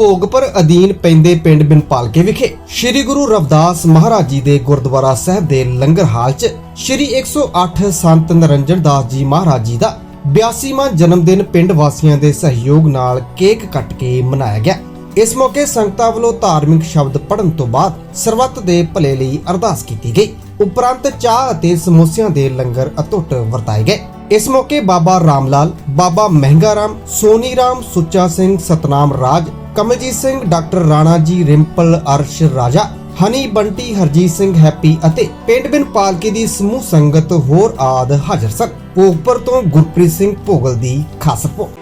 ਭੋਗਪੁਰ ਅਧੀਨ ਪੈਂਦੇ ਪਿੰਡ ਬਿਨਪਾਲਕੇ ਵਿਖੇ ਸ੍ਰੀ ਗੁਰੂ ਰਵਿਦਾਸ ਮਹਾਰਾਜ ਜੀ ਦੇ ਗੁਰਦੁਆਰਾ ਸਾਹਿਬ ਦੇ ਲੰਗਰ ਹਾਲ 'ਚ ਸ੍ਰੀ 108 ਸੰਤ ਨਰਿੰਜਨ ਦਾਸ ਜੀ ਮਹਾਰਾਜ ਜੀ ਦਾ 82ਵਾਂ ਜਨਮ ਦਿਨ ਪਿੰਡ ਵਾਸੀਆਂ ਦੇ ਸਹਿਯੋਗ ਨਾਲ ਕੇਕ ਕੱਟ ਕੇ ਮਨਾਇਆ ਗਿਆ। ਇਸ ਮੌਕੇ ਸੰਗਤਾਂ ਵੱਲੋਂ ਧਾਰਮਿਕ ਸ਼ਬਦ ਪੜਨ ਤੋਂ ਬਾਅਦ ਸਰਬੱਤ ਦੇ ਭਲੇ ਲਈ ਅਰਦਾਸ ਕੀਤੀ ਗਈ। ਉਪਰੰਤ ਚਾਹ ਅਤੇ ਸਮੋਸਿਆਂ ਦੇ ਲੰਗਰ ਅਟੁੱਟ ਵਰਤਾਏ ਗਏ। ਇਸ ਮੌਕੇ ਬਾਬਾ ਰਾਮਲਾਲ, ਬਾਬਾ ਮਹਿੰਗਾ ਰਾਮ, ਸੋਨੀ ਰਾਮ, ਸੁੱਚਾ ਸਿੰਘ, ਸਤਨਾਮ ਰਾਜ ਕਮਲਜੀਤ ਸਿੰਘ, ਡਾਕਟਰ ਰਾਣਾ ਜੀ ਰਿੰਪਲ, ਅਰਸ਼ ਰਾਜਾ, ਹਨੀ ਬੰਟੀ, ਹਰਜੀਤ ਸਿੰਘ ਹੈਪੀ ਅਤੇ ਪਿੰਡ ਬਿਨ ਪਾਲਕੀ ਦੀ ਸਮੂਹ ਸੰਗਤ ਹੋਰ ਆਦ ਹਾਜ਼ਰ ਸਨ। ਭੋਗਪੁਰ ਤੋਂ ਗੁਰਪ੍ਰੀਤ ਸਿੰਘ ਭੋਗਲ ਦੀ ਖਾਸ ਰਿਪੋਰਟ।